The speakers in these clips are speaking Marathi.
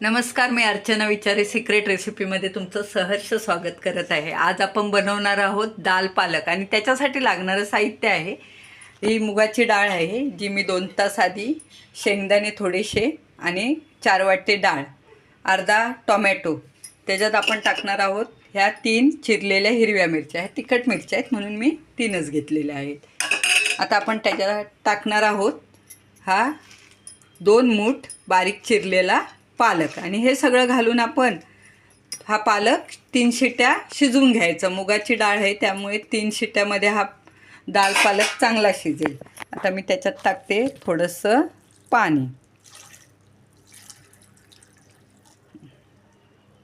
नमस्कार मी अर्चना विचारे सिक्रेट रेसिपीमध्ये तुमचं सहर्ष स्वागत करत आहे. आज आपण बनवणार आहोत दाल पालक आणि त्याच्यासाठी लागणारं साहित्य आहे. ही मुगाची डाळ आहे जी मी दोन तास आधी शेंगदाणे थोडेसे आणि चार वाटे डाळ अर्धा टोमॅटो त्याच्यात आपण टाकणार आहोत ह्या तीन चिरलेल्या हिरव्या मिरच्या. ह्या तिखट मिरच्या आहेत म्हणून मी तीनच घेतलेल्या आहेत. आता आपण त्याच्यात टाकणार आहोत हा दोन मूठ बारीक चिरलेला पालक. आणि हे सगळं घालून आपण हा पालक तीन शिट्या शिजवून घ्यायचं. मुगाची डाळ आहे त्यामुळे तीन शिट्यामध्ये हा डाळ पालक चांगला शिजेल. आता मी त्याच्यात टाकते थोडंसं पाणी.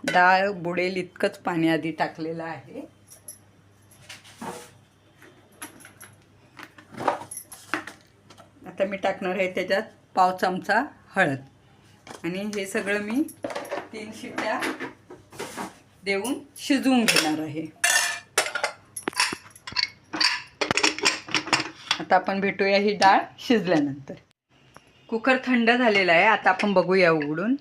डाळ बुडेल इतकंच पाणी आधी टाकलेलं आहे. आता मी टाकणार आहे त्याच्यात पाव चमचा हळद. आणि हे सगळं मी तीन शिट्ट्या देऊन शिजवून घेणार आहे. आता आपण भेटूया ही डाळ शिजल्यानंतर. कुकर थंड झालेला आहे आता आपण बघूया उघडून.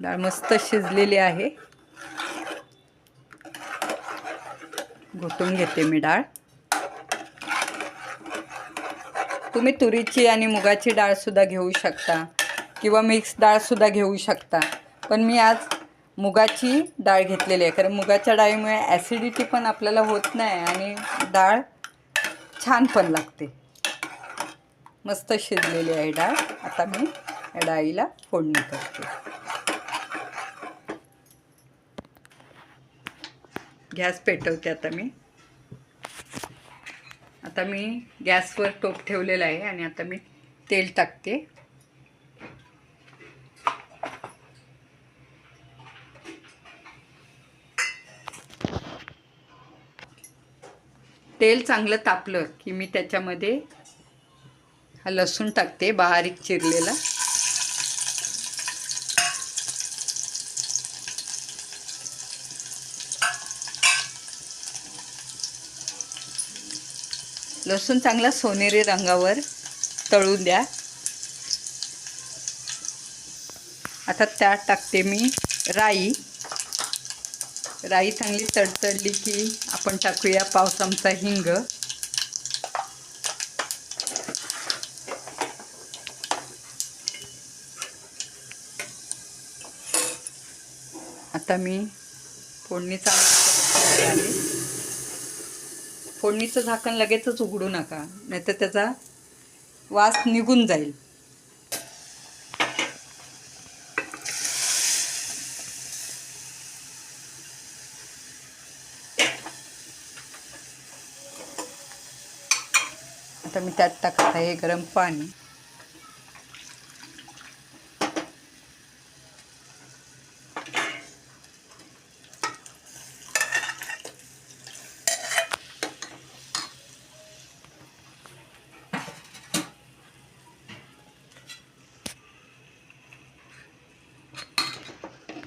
डाळ मस्त शिजलेली आहे. घोटून घेते मी डाळ. तुम्ही तुरीची आणि मुगाची डाळसुद्धा घेऊ शकता किंवा मिक्स डाळसुद्धा घेऊ शकता. पण मी आज मुगाची डाळ घेतलेली आहे. कारण मुगाच्या डाळीमुळे ॲसिडिटी पण आपल्याला होत नाही आणि डाळ छान पण लागते. मस्त शिजलेली आहे डाळ. आता मी या डाळीला फोडणी करते. गॅस पेटवते आता मी. आता मी गॅसवर टोप ठेवलेला आहे आणि आता मी तेल टाकते. तेल चांगलं तापलं की मी त्याच्यामध्ये हा लसूण टाकते बारीक चिरलेला. लसूण चांगला सोनेरी रंगावर तळून द्या. आता त्यात टाकते मी राई. राई चांगली तडतडली की आपण टाकूया पाव चमचा हिंग. आता मी फोडणी चांगली फोडणीचं झाकण लगेचच उघडू नका नाहीतर त्याचा वास निघून जाईल. आता मी त्यात टाकत आहे गरम पाणी.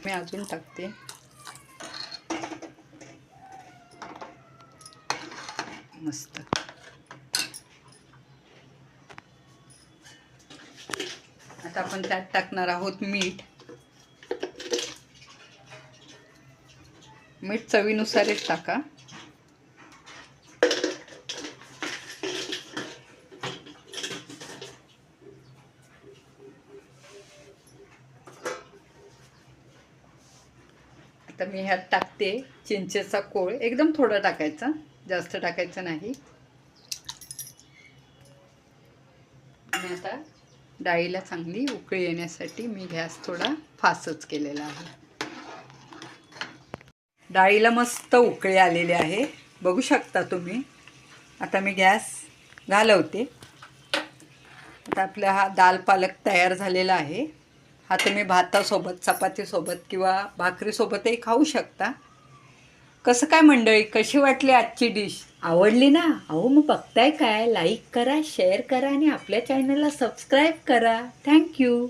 मी अजून टाकते. मस्त. आता आपण त्यात टाकणार आहोत मीठ. मीठ चवीनुसारच टाका. आता मी ह्यात टाकते चिंचेचा कोळ. एकदम थोडं टाकायचा. जास्त टाकायचं नाही. आणि आता डाळीला चांगली उकळी येण्यासाठी मी गॅस थोडा फासच केलेला आहे. डाळीला मस्त उकळी आलेली आहे. बघू शकता तुम्ही. आता मी गॅस घालवते. आता आपला हा दाल पालक तयार झालेला आहे. हा तुम्ही भातासोबत चपातीसोबत किंवा भाकरीसोबतही खाऊ शकता. कसं काय मंडळी कशी वाटली आजची डिश आवडली ना? अहो मग बघताय काय? लाईक करा शेअर करा आणि आपल्या चॅनलला सबस्क्राईब करा. थँक्यू